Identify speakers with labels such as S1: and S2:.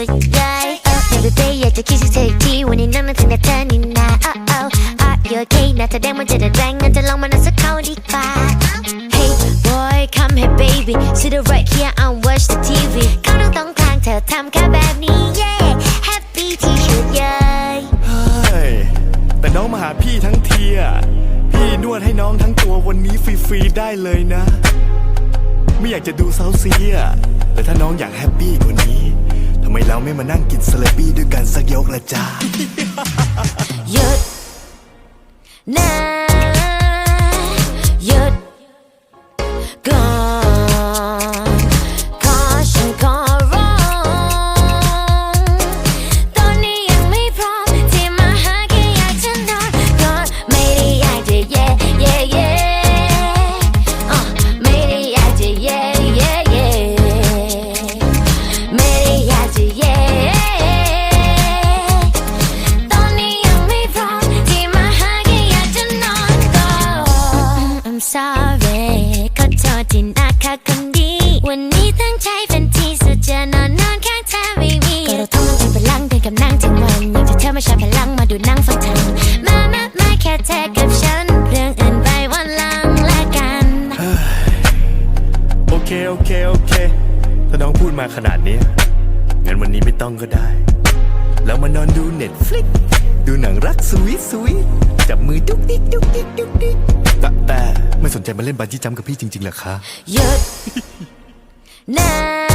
S1: ุดเลยเ every day อยากจะคิดถึกทีวันนี้นั้นมันถึงแต่เธอนี่นา oh oh are you okay น่าจะแดงมันจะแดงแรงงั้นจะลองมานั่งสักเขาดีกว่า hey boy come here baby sit right here and watch the TV เขาต้องต้องทางเธอทำแค่แบบนี้ yeah happy ที่สุดเลย
S2: เฮ้แต่น้องมาหาพี่ทั้งทีอะพี่นวดให้น้องทั้งตัววันนี้ฟรีๆได้เลยนะ ไม่อยากจะดูเซาเซียแต่ถ้าน้องอยากแฮปปี้กว่านี้ ไมเราไม่มานั่งกินสลัดบี้ด้วยกันสักยกละจ้า
S1: หยุดนะ มาใช้พลังมาดูนั่งฟังทำมามามาแค่เธอกับฉัน เรื่องอื่นไปวันหลังละกัน
S2: โอเค โอเค โอเค ถ้าน้องพูดมาขนาดนี้ งั้นวันนี้ไม่ต้องก็ได้ แล้วมานอนดูเน็ตฟลิกดูหนังรักสวีทสวีทจับมือดุ๊กดิ๊กดุ๊กดิ๊กดุ๊กดิ๊กแต่แต่ไม่สนใจมาเล่นบันจี้จัมป์กับพี่จริงๆเหรอคะ
S1: หยุดนะ